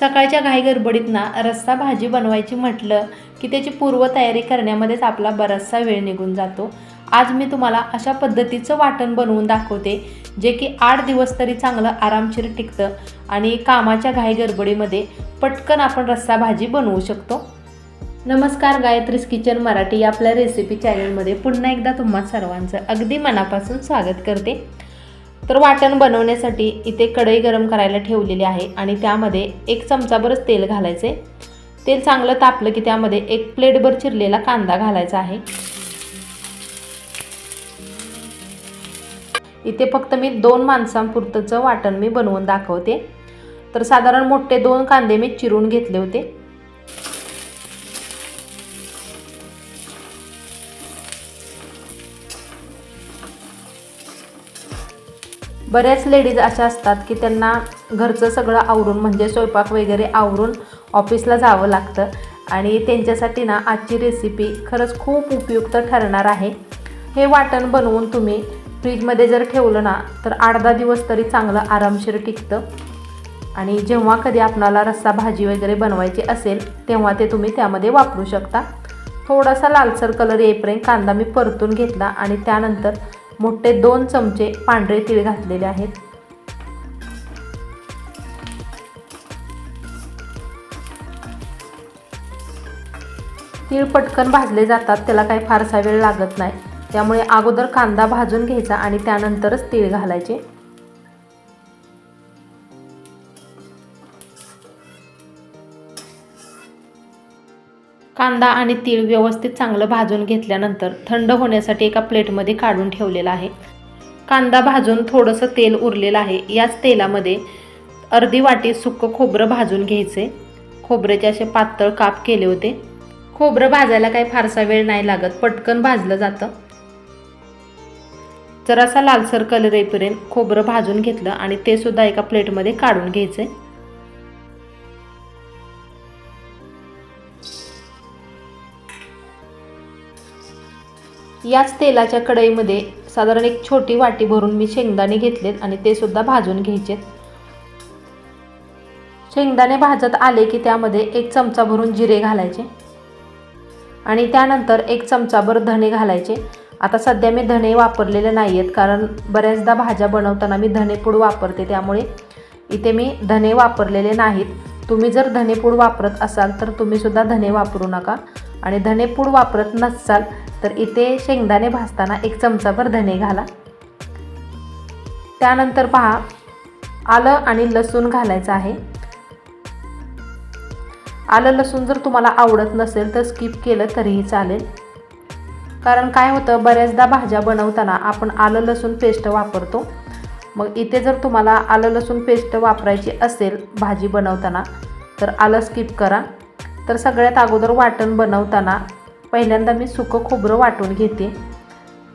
सकाळच्या घाईगडबडीत ना रस्सा भाजी बनवायची म्हटलं की त्याची पूर्वतयारी करण्यामध्येच आपला बराचसा वेळ निघून जातो. आज मी तुम्हाला अशा पद्धतीचं वाटण बनवून दाखवते जे की आठ दिवस तरी चांगलं आरामशीर टिकतं आणि कामाच्या घाई गडबडीमध्ये पटकन आपण रस्सा भाजी बनवू शकतो. नमस्कार गायत्रीस किचन मराठी या आपल्या रेसिपी चॅनलमध्ये पुन्हा एकदा तुम्हा सर्वांचं अगदी मनापासून स्वागत करते. तर वाटण बनवण्यासाठी इथे कढई गरम करायला ठेवलेली आहे आणि त्यामध्ये एक चमचाभरच तेल घालायचे. तेल चांगलं तापलं की त्यामध्ये एक प्लेटभर चिरलेला कांदा घालायचा आहे. इथे फक्त मी दोन माणसांपुरतंचं वाटण मी बनवून दाखवते. तर साधारण मोठे दोन कांदे मी चिरून घेतले होते. बऱ्याच लेडीज अशा असतात की त्यांना घरचं सगळं आवरून म्हणजे स्वयंपाक वगैरे आवरून ऑफिसला जावं लागतं. आणि त्यांच्यासाठी ना आजची रेसिपी खरंच खूप उपयुक्त ठरणार आहे. हे वाटण बनवून तुम्ही फ्रीजमध्ये जर ठेवलं ना तर आठ दहा दिवस तरी चांगलं आरामशीर टिकतं. आणि जेव्हा कधी आपणाला रस्सा भाजी वगैरे बनवायची असेल तेव्हा ते तुम्ही त्यामध्ये वापरू शकता. थोडासा लालसर कलर येईपर्यंत कांदा मी परतून घेतला आणि त्यानंतर मोठे दोन चमचे पांढरे तीळ घातलेले आहेत. तीळ पटकन भाजले जातात त्याला काही फारसा वेळ लागत नाही. त्यामुळे अगोदर कांदा भाजून घ्यायचा आणि त्यानंतरच तीळ घालायचे. कांदा आणि तीळ व्यवस्थित चांगलं भाजून घेतल्यानंतर थंड होण्यासाठी एका प्लेटमध्ये काढून ठेवलेला आहे. कांदा भाजून थोडंसं तेल उरलेलं आहे. याच तेलामध्ये अर्धी वाटी सुकं खोबरं भाजून घ्यायचे. खोबऱ्याचे असे पातळ काप केले होते. खोबरं भाजायला काही फारसा वेळ नाही लागत. पटकन भाजलं जातं. जरासा लालसर कलर येईपर्यंत खोबरं भाजून घेतलं आणि ते सुद्धा एका प्लेटमध्ये काढून घ्यायचे. याच तेलाच्या कढईमध्ये साधारण एक छोटी वाटी भरून मी शेंगदाणे घेतलेत आणि ते सुद्धा भाजून घ्यायचेत. शेंगदाणे भाजत आले की त्यामध्ये एक चमचा भरून जिरे घालायचे आणि त्यानंतर एक चमचाभर धणे घालायचे. आता सध्या मी धणे वापरलेले नाही आहेत कारण बऱ्याचदा भाज्या बनवताना मी धणेपूड वापरते त्यामुळे इथे मी धणे वापरलेले नाहीत. तुम्ही जर धणेपूड वापरत असाल तर तुम्हीसुद्धा धणे वापरू नका. आणि धणेपूड वापरत नसाल तर इथे शेंगदाणे भाजताना एक चमचाभर धणे घाला. त्यानंतर पहा आलं आणि लसूण घालायचं आहे. आलं लसूण जर तुम्हाला आवडत नसेल तर स्किप केलं तरीही चालेल. कारण काय होतं बऱ्याचदा भाज्या बनवताना आपण आलं लसूण पेस्ट वापरतो. मग इथे जर तुम्हाला आलं लसूण पेस्ट वापरायची असेल भाजी बनवताना तर आलं स्किप करा. तर सगळ्यात अगोदर वाटण बनवताना पहिल्यांदा मी सुकं खोबरं वाटून घेते.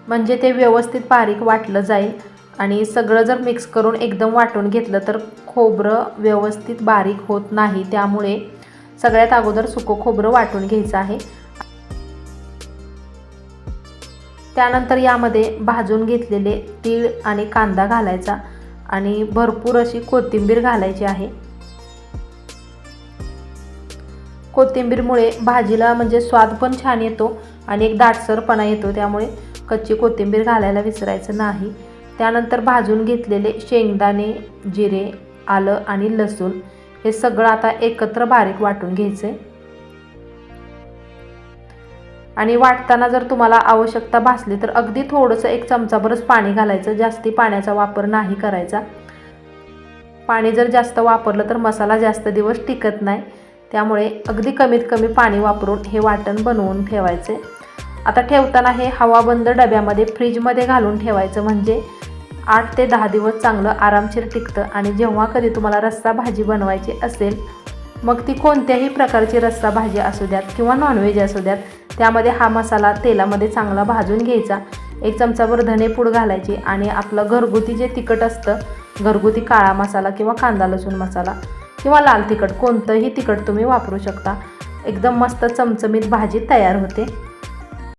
म्हणजे ते व्यवस्थित बारीक वाटलं जाईल. आणि सगळं जर मिक्स करून एकदम वाटून घेतलं तर खोबरं व्यवस्थित बारीक होत नाही. त्यामुळे सगळ्यात अगोदर सुकं खोबरं वाटून घ्यायचं आहे. त्यानंतर यामध्ये भाजून घेतलेले तीळ आणि कांदा घालायचा. आणि भरपूर अशी कोथिंबीर घालायची आहे. कोथिंबीरमुळे भाजीला म्हणजे स्वाद पण छान येतो आणि एक दाटसरपणा येतो त्यामुळे कच्ची कोथिंबीर घालायला विसरायचं नाही. त्यानंतर भाजून घेतलेले शेंगदाणे जिरे आलं आणि लसूण हे सगळं आता एकत्र बारीक वाटून घ्यायचं आहे आणि वाटताना जर तुम्हाला आवश्यकता भासली तर अगदी थोडंसं एक चमचाभरच पाणी घालायचं जास्ती पाण्याचा वापर नाही करायचा. पाणी जर जास्त वापरलं तर मसाला जास्त दिवस टिकत नाही. त्यामुळे अगदी कमीत कमी पाणी वापरून हे वाटण बनवून ठेवायचे. आता ठेवताना हे हवाबंद डब्यामध्ये फ्रीजमध्ये घालून ठेवायचं म्हणजे आठ ते दहा दिवस चांगलं आरामशीर टिकतं आणि जेव्हा कधी तुम्हाला रस्सा भाजी बनवायची असेल मग ती कोणत्याही प्रकारची रस्सा भाजी असू द्यात किंवा नॉनव्हेज असू द्यात त्यामध्ये हा मसाला तेलामध्ये चांगला भाजून घ्यायचा. एक चमचाभर धनेपूड घालायची आणि आपलं घरगुती जे तिखट असतं घरगुती काळा मसाला किंवा कांदा लसूण मसाला किंवा लाल तिखट कोणतंही तिखट तुम्ही वापरू शकता. एकदम मस्त चमचमीत भाजी तयार होते.